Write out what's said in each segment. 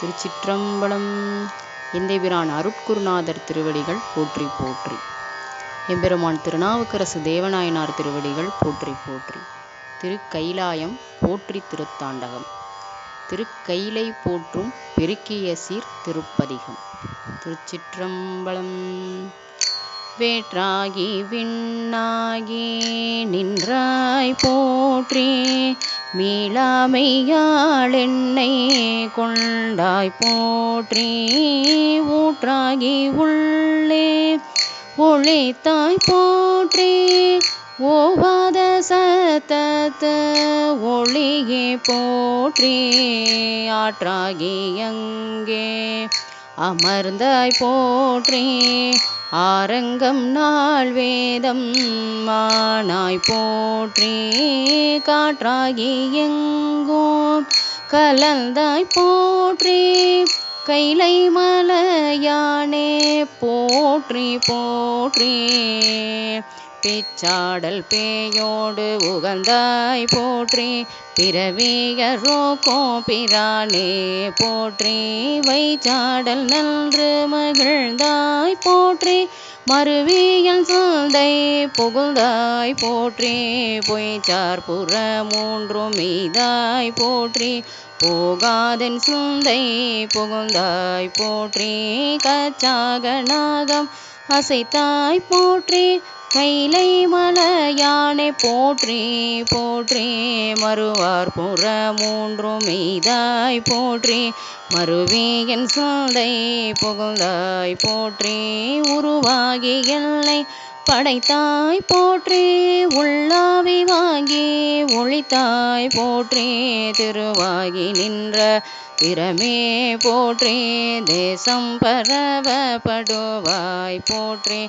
திருச்சிற்றம்பலம். எந்தைபிரான் அருட்குருநாதர் திருவடிகள் போற்றி போற்றி. எம்பெருமான் திருநாவுக்கரசு தேவநாயனார் திருவடிகள் போற்றி போற்றி. திருக்கைலாயம் போற்றி திருத்தாண்டகம். திருக்கைலை போற்றும் பெருக்கிய சீர் திருப்பதிகம். திருச்சிற்றம்பலம். வேற்றாகி விண்ணாகி நின்றாய் போற்றி. மீளாமையாள் என்னை கொண்டாய் போற்றி ஊற்றாகி உள்ளே ஒளித்தாய் போற்றி ஓவாத சத்தத்து ஒளியே போற்றி ஆற்றாகி எங்கே அமர்ந்தாய் போற்றி ஆரங்கம் நாள் வேதம் மானாய் போற்றி காற்றாகி எங்கும் கலந்தாய் போற்றி கைலை மலையானே போற்றி போற்றி. பிச்சாடல் பேயோடு உகந்தாய் போற்றி பிறவியரோ கோபிரானே போற்றி வைச்சாடல் நன்று மகிழ்ந்தாய் போற்றி மறுவியல் சந்தை புகுந்தாய் போற்றி பொய்ச்சார் புற மூன்றும் மீதாய் போற்றி போகாதன் சுந்தை புகுந்தாய் போற்றி கச்சாக நாகம் அசைத்தாய் போற்றி கைலை மலையானை போற்றி போற்றி மறுவார் புற மூன்றும் மீதாய் போற்றி மறுவியன் சொல்லை புகுந்தாய் போற்றி உருவாகி எல்லை படைத்தாய் போற்றி உள்ளாவி வாங்கி ஒளித்தாய் போற்றி திருவாகி நின்ற திறமே போற்றி தேசம் பரவப்படுவாய் போற்றி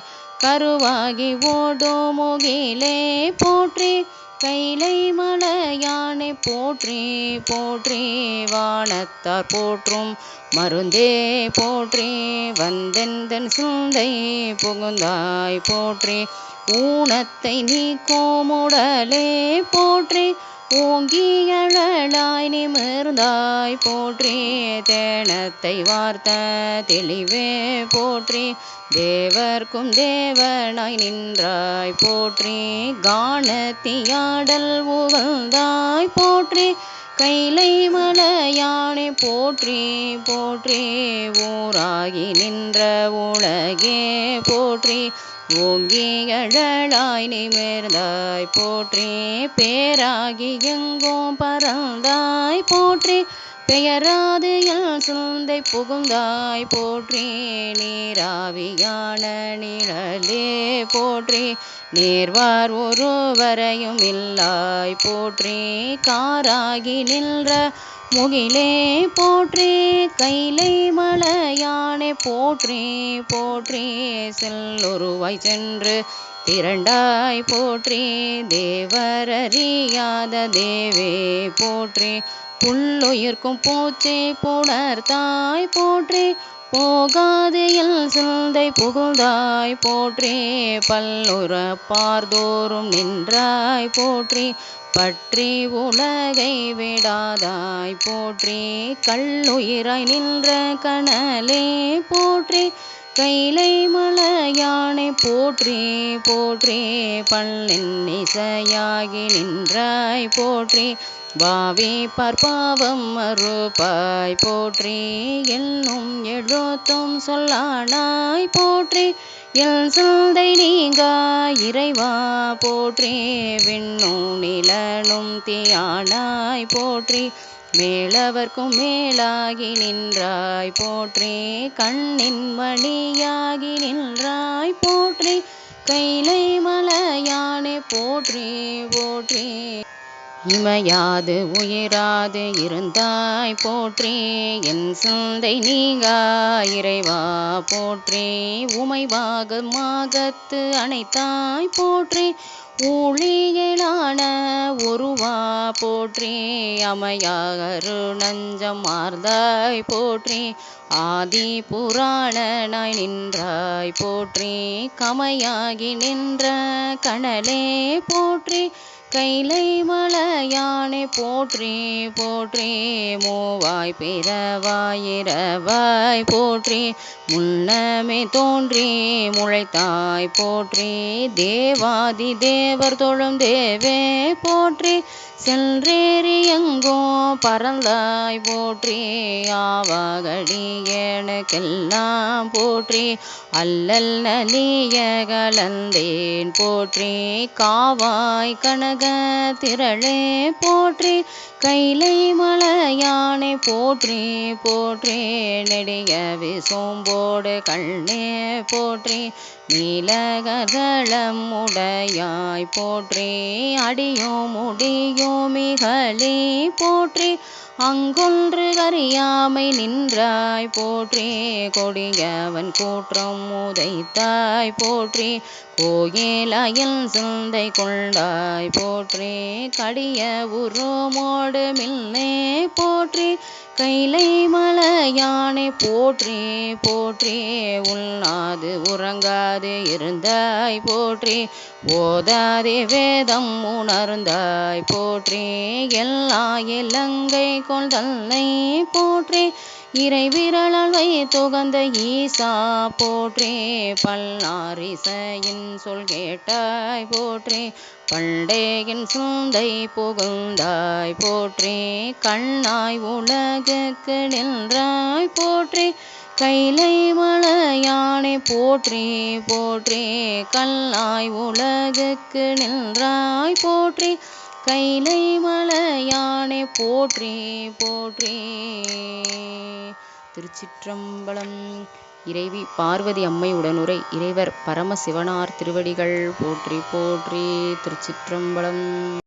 கருவாகி ஓடும் முகிலே போற்றி. கைலை மலையானை போற்றி போற்றி. வானத்தார் போற்றும் மருந்தே போற்றி. வந்தெந்தன் சுந்தை புகுந்தாய் போற்றி. ஊனத்தை நீக்கோமுடலே போற்றி. ஓங்கியழலாய் நிமிர்ந்தாய் போற்றி தேனத்தை வார்த்த தெளிவே போற்றி தேவர்க்கும் தேவனாய் நின்றாய் போற்றி கானத்தியாடல் உகழ்ந்தாய் போற்றி கைலை மலையானை போற்றி போற்றி ஊராகி நின்ற உலகே போற்றி ஓங்கி அழலாய் நிமிர்ந்தாய். போற்றி பேராகி எங்கும் பறந்தாய். போற்றி பெயராது எல் சுந்தை புகுந்தாய். போற்றி நீராவியான நிழலே. போற்றி நேர்வார் ஒருவரையும் இல்லாய். போற்றி காராகி நின்ற முகிலே போற்றி கைலை மலையானே போற்றே போற்றே செல்லொருவாய் சென்று திரண்டாய் போற்றி தேவரறியாத தேவே போற்றி புல்லுயிர்க்கும் பூச்சை புணர்த்தாய் போற்றி போகாது எல் சிந்தை புகுந்தாய். போற்றி பல்லுற பார்தோறும் நின்றாய். போற்றி பற்றி உலகை விடாதாய். போற்றி கல்லுயிராய் நின்ற கனலே. போற்றி கைலை மலையானை போற்றி போற்றி பல்லின் இசையாகி நின்றாய் போற்றி. பாவி பார்ப்பாவம் மறுப்பாய் போற்றி என்னும் எழுத்தும் சொல்லானாய் போற்றி. எல் சிந்தை நீங்கா இறைவா போற்றி விண்ணும் நிலனும் தியானாய் போற்றி. மேலவர்க்கும் மேலாகி நின்றாய் போற்றி கண்ணின் மணியாகி நின்றாய் போற்றி கைலை மலையானே போற்றி போற்றி. இமையாது உயிராது இருந்தாய் போற்றி. என் சிந்தை நீங்கா இறைவா போற்றி. உமைவாக மாகத்து அணைத்தாய் போற்றி. ஊழியலான உருவா போற்றி. அமையாகரு நஞ்சம் மார்ந்தாய் போற்றி. ஆதி புராணனாய் நின்றாய் போற்றி. கமையாகி நின்ற கணலே போற்றி. கைலை மலையானே போற்றி போற்றி. மூவாய் பிறவாயிரவாய் போற்றி. முன்னமே தோன்றி முளைத்தாய் போற்றி. தேவாதி தேவர் தொழும் தேவே போற்றி. சென்றேறி எங்கோ பறந்தாய் போற்றி ஆவாகடி எனக்கெல்லாம் போற்றி அல்லல் நலிய கலந்தேன் போற்றி காவாய் கனக திரளே போற்றி கைலை மலையானை போற்றி போற்றி நெடிய விசோம்போடு கண்ணே போற்றி நீலகதளம் உடையாய் போற்றி அடியோ முடியோ மிகளே போற்றி. அங்கொன்று கரியாமை நின்றாய். போற்றி கொடியவன் கூற்றம் உதைத்தாய். போற்றி கோயிலயல் சிந்தை கொண்டாய் போற்றி கடிய உருமோடு மில்லே. போற்றி கைலை மலையானை போற்றி. போற்றி உண்ணாது உறங்காது இருந்தாய். போற்றி ஓதாதே வேதம் உணர்ந்தாய். போற்றி எல்லா இலங்கை கொள் தன்னை போற்றே. இறை விரலால் வைத்துகந்த ஈசா போற்றி. பல்லாரிசையின் சொல் கேட்டாய் போற்றி. பண்டேயின் சுந்தை புகுந்தாய் போற்றி. கண்ணாய் உலகுக்கு நின்றாய் போற்றி. கைலை மலையானை போற்றி போற்றி. கல்லாய் உலகுக்கு நின்றாய் போற்றி. கைலை மலையானே போற்றி போற்றி. திருச்சிற்றம்பலம் இறைவி பார்வதி அம்மை உடனுரை இறைவர் பரமசிவனார் திருவடிகள் போற்றி போற்றி திருச்சிற்றம்பலம்.